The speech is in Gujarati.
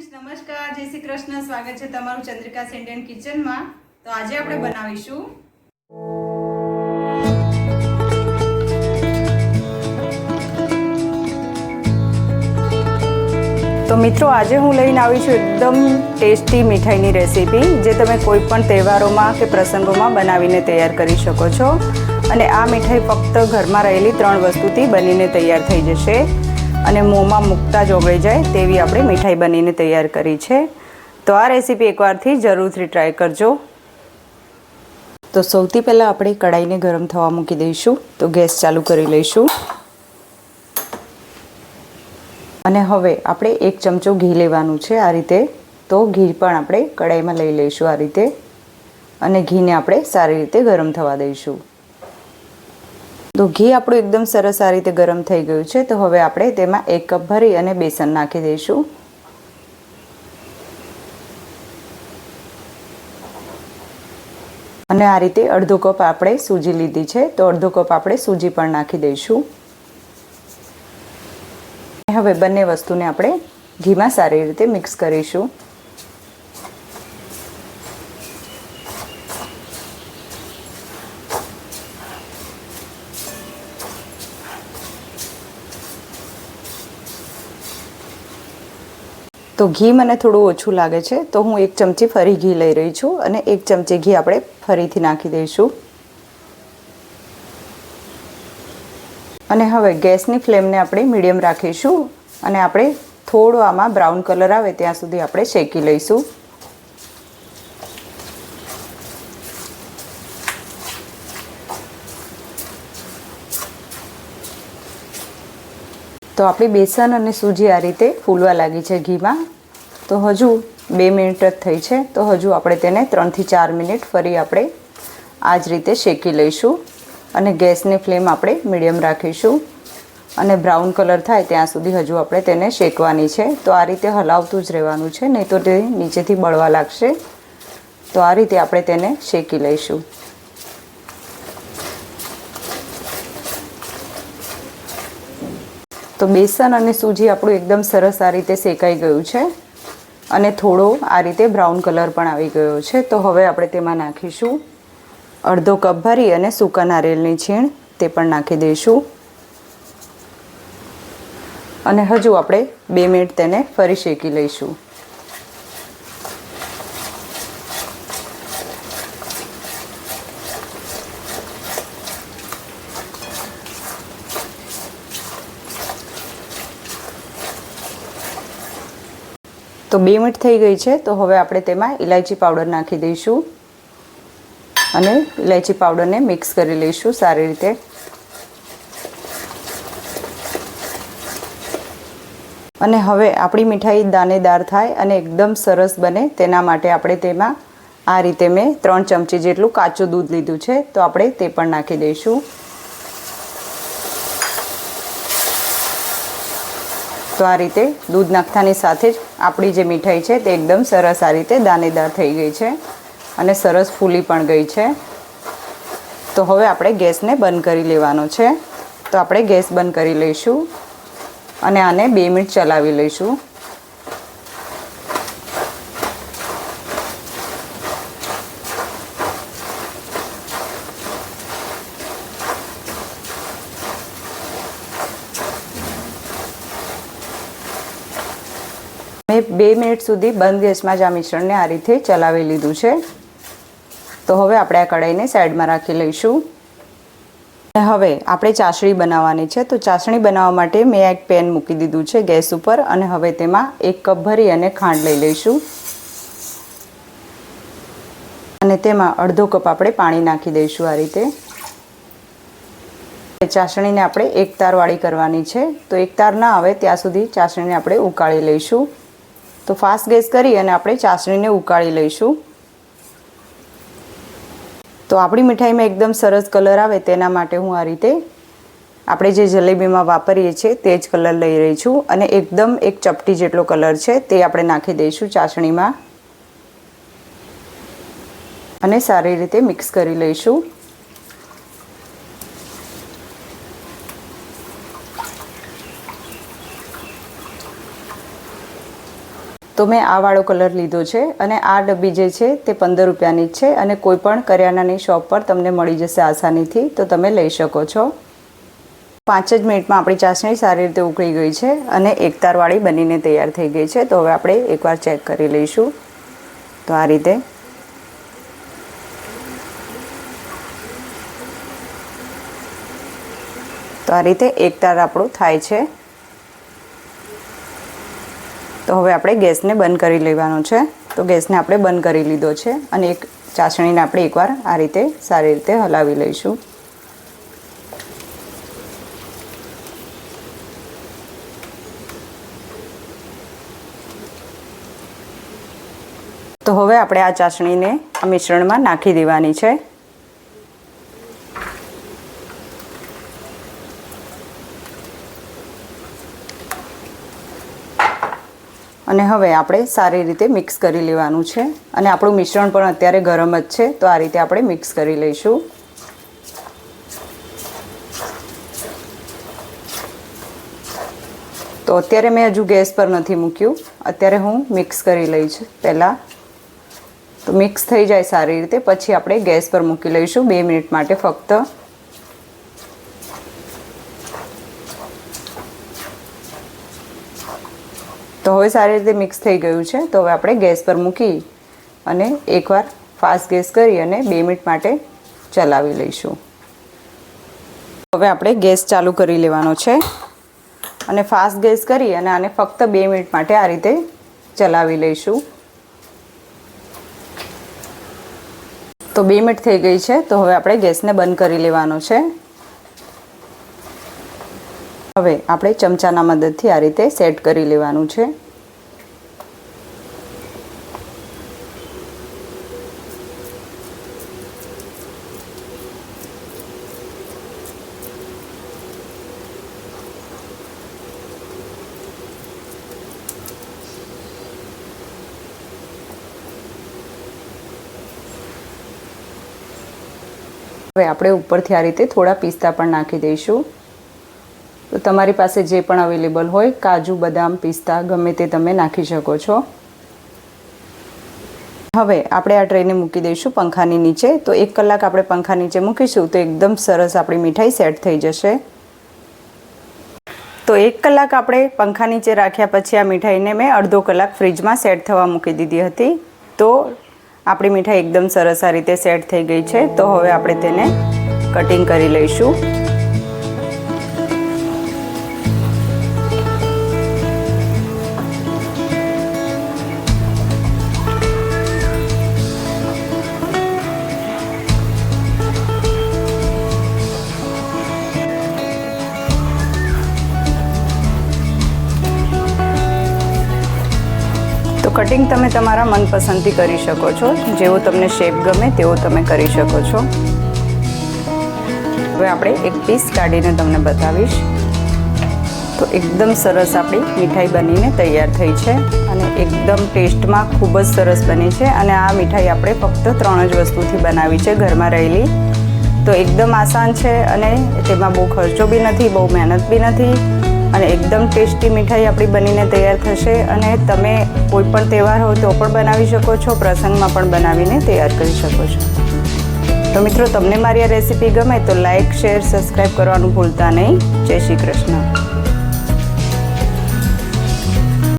ફ્રેન્ડ્સ નમસ્કાર. જય શ્રી કૃષ્ણ. સ્વાગત છે તમારું ચંદ્રિકા સિન્ડિયન કિચનમાં. તો આજે આપણે બનાવીશું તો મિત્રો આજે હું લઈને આવી છું એકદમ ટેસ્ટી મીઠાઈની રેસીપી જે તમે કોઈ પણ તહેવારોમાં કે પ્રસંગોમાં બનાવીને તૈયાર કરી શકો છો. અને આ મીઠાઈ ફક્ત ઘરમાં રહેલી ત્રણ વસ્તુથી બનીને તૈયાર થઈ જશે. અને મોંમાં મૂકતા જ ઓગળી જાય તેવી આપણે મીઠાઈ બનીને તૈયાર કરી છે. તો આ રેસીપી એકવારથી જરૂરથી ટ્રાય કરજો. તો સૌથી પહેલાં આપણે કઢાઈને ગરમ થવા મૂકી દઈશું. તો ગેસ ચાલુ કરી લઈશું. અને હવે આપણે એક ચમચો ઘી લેવાનું છે આ રીતે. તો ઘી પણ આપણે કઢાઈમાં લઈ લઈશું આ રીતે. અને ઘીને આપણે સારી રીતે ગરમ થવા દઈશું. તો ઘી આપણું એકદમ સરસ આ રીતે ગરમ થઈ ગયું છે. તો હવે આપણે તેમાં એક કપ ભરી અને બેસન નાખી દઈશું. અને આ રીતે અડધો કપ આપણે સૂજી લીધી છે. તો અડધો કપ આપણે સૂજી પણ નાખી દઈશું. હવે બંને વસ્તુને આપણે ઘીમાં સારી રીતે મિક્સ કરીશું. તો ઘી મને થોડું ઓછું લાગે છે, તો હું એક ચમચી ફરી ઘી લઈ રહી છું અને એક ચમચી ઘી આપણે ફરીથી નાખી દઈશું. અને હવે ગેસની ફ્લેમને આપણે મીડિયમ રાખીશું અને આપણે થોડો આમાં બ્રાઉન કલર આવે ત્યાં સુધી આપણે શેકી લઈશું. તો આપણી બેસન અને સૂજી આ રીતે ફૂલવા લાગી છે ઘીમાં. તો હજુ બે મિનિટ જ થઈ છે. તો હજુ આપણે તેને ત્રણથી ચાર મિનિટ ફરી આપણે આ જ રીતે શેકી લઈશું અને ગેસની ફ્લેમ આપણે મીડિયમ રાખીશું. અને બ્રાઉન કલર થાય ત્યાં સુધી હજુ આપણે તેને શેકવાની છે. તો આ રીતે હલાવતું જ રહેવાનું છે, નહીં તો તે નીચેથી બળવા લાગશે. તો આ રીતે આપણે તેને શેકી લઈશું. તો બેસન અને સૂજી આપણું એકદમ સરસ આ રીતે શેકાઈ ગયું છે. અને થોડો આ રીતે બ્રાઉન કલર પણ આવી ગયો છે. તો હવે આપણે તેમાં નાખીશું અડધો કપ ભરી અને સૂકા નારિયેળની છીણ, તે પણ નાખી દઈશું. અને હજુ આપણે બે મિનિટ તેને ફરી શેકી લઈશું. તો બે મિનિટ થઈ ગઈ છે, તો હવે આપણે તેમાં ઇલાયચી પાવડર નાખી દઈશું. અને ઇલાયચી પાવડરને મિક્સ કરી લઈશું સારી રીતે. અને હવે આપણી મીઠાઈ દાણેદાર થાય અને એકદમ સરસ બને તેના માટે આપણે તેમાં આ રીતે મેં ત્રણ ચમચી જેટલું કાચું દૂધ લીધું છે, તો આપણે તે પણ નાખી દઈશું. તો આ રીતે દૂધ નાખતાની સાથે જ આપણી જે મીઠાઈ છે તે એકદમ સરસ આ રીતે દાનેદાર થઈ ગઈ છે અને સરસ ફૂલી પણ ગઈ છે. તો હવે આપણે ગેસને બંધ કરી લેવાનો છે. તો આપણે ગેસ બંધ કરી લઈશું અને આને બે મિનિટ ચલાવી લઈશું. બે મિનિટ સુધી બંધ ગેસમાં જ આ મિશ્રણને આ રીતે ચલાવી લીધું છે. તો હવે આપણે આ કઢાઈને સાઈડમાં રાખી લઈશું. અને હવે આપણે ચાસણી બનાવવાની છે. તો ચાસણી બનાવવા માટે મેં એક પેન મૂકી દીધું છે ગેસ ઉપર અને હવે તેમાં એક કપ ભરી અને ખાંડ લઈ લઈશું. અને તેમાં અડધો કપ આપણે પાણી નાખી દઈશું આ રીતે. ચાસણીને આપણે એક તારવાળી કરવાની છે. તો એક તાર ના આવે ત્યાં સુધી ચાસણીને આપણે ઉકાળી લઈશું. તો ફાસ્ટ ગેસ કરી અને આપણે ચાસણીને ઉકાળી લઈશું. તો આપણી મીઠાઈમાં એકદમ સરસ કલર આવે તેના માટે હું આ રીતે આપણે જે જલેબીમાં વાપરીએ છીએ તે જ કલર લઈ રહી છું અને એકદમ એક ચપટી જેટલો કલર છે તે આપણે નાખી દઈશું ચાસણીમાં. અને સારી રીતે મિક્સ કરી લઈશું. તો મેં આ વાળો કલર લીધો છે અને આ ડબ્બી જે છે તે પંદર રૂપિયાની જ છે અને કોઈ પણ કરિયાણાની શોપ પર તમને મળી જશે આસાનીથી, તો તમે લઈ શકો છો. પાંચ જ મિનિટમાં આપણી ચાસણી સારી રીતે ઉકળી ગઈ છે અને એકતારવાળી બનીને તૈયાર થઈ ગઈ છે, તો હવે આપણે એકવાર ચેક કરી લઈશું. તો આ રીતે. તો આ રીતે એકતાર આપણું થાય છે. તો હવે આપણે ગેસને બંધ કરી લેવાનો છે. તો ગેસને આપણે બંધ કરી લીધો છે અને એક ચાસણીને આપણે એકવાર આ રીતે સારી રીતે હલાવી લઈશું. તો હવે આપણે આ ચાસણીને આ મિશ્રણમાં નાખી દેવાની છે. અને હવે આપણે સારી રીતે મિક્સ કરી લેવાનું છે. અને આપણું મિશ્રણ પણ અત્યારે ગરમ જ છે, તો આ રીતે આપણે મિક્સ કરી લઈશું. તો અત્યારે મેં હજુ ગેસ પર નથી મૂક્યું. અત્યારે હું મિક્સ કરી લઈશ પહેલાં. તો મિક્સ થઈ જાય સારી રીતે, પછી આપણે ગેસ પર મૂકી લઈશું બે મિનિટ માટે ફક્ત. તો હવે સારી રીતે મિક્સ થઈ ગયું છે. તો હવે આપણે ગેસ પર મૂકી અને એકવાર ફાસ્ટ ગેસ કરી અને બે મિનિટ માટે ચલાવી લઈશું. હવે આપણે ગેસ ચાલુ કરી લેવાનો છે અને ફાસ્ટ ગેસ કરી અને આને ફક્ત બે મિનિટ માટે આ રીતે ચલાવી લઈશું. તો બે મિનિટ થઈ ગઈ છે. તો હવે આપણે ગેસને બંધ કરી લેવાનો છે. હવે આપણે ચમચાના મદદથી આ રીતે સેટ કરી લેવાનું છે. હવે આપણે ઉપરથી આ રીતે થોડા પિસ્તા પણ નાખી દઈશું. તો તમારી પાસે જે પણ અવેલેબલ હોય, કાજુ, બદામ, પિસ્તા, ગમે તે તમે નાખી શકો છો. હવે આપણે આ ટ્રેને મૂકી દઈશું પંખાની નીચે. તો એક કલાક આપણે પંખા નીચે મૂકીશું તો એકદમ સરસ આપણી મીઠાઈ સેટ થઈ જશે. તો એક કલાક આપણે પંખા નીચે રાખ્યા પછી આ મીઠાઈને મેં અડધો કલાક ફ્રીજમાં સેટ થવા મૂકી દીધી હતી. તો આપણી મીઠાઈ એકદમ સરસ આ રીતે સેટ થઈ ગઈ છે. તો હવે આપણે તેને કટિંગ કરી લઈશું. કટિંગ તમે તમારા મનપસંદથી કરી શકો છો. જેવો તમને શેપ ગમે તેવો તમે કરી શકો છો. હવે આપણે એક પીસ કાઢીને તમને બતાવીશ. તો એકદમ સરસ આપણી મીઠાઈ બનીને તૈયાર થઈ છે અને એકદમ ટેસ્ટમાં ખૂબ જ સરસ બની છે અને આ મીઠાઈ આપણે ફક્ત ત્રણ જ વસ્તુથી બનાવી છે ઘરમાં રહેલી. તો એકદમ આસાન છે અને તેમાં બહુ ખર્ચો બી નથી, બહુ મહેનત બી નથી. અને એકદમ ટેસ્ટી મીઠાઈ આપણી બનીને તૈયાર થશે અને તમે કોઈ પણ તહેવાર હોય તો પણ બનાવી શકો છો, પ્રસંગમાં પણ બનાવીને તૈયાર કરી શકો છો. તો મિત્રો, તમને મારી આ રેસીપી ગમે તો લાઇક શેર સબસ્ક્રાઈબ કરવાનું ભૂલતા નહીં. જય શ્રી કૃષ્ણ.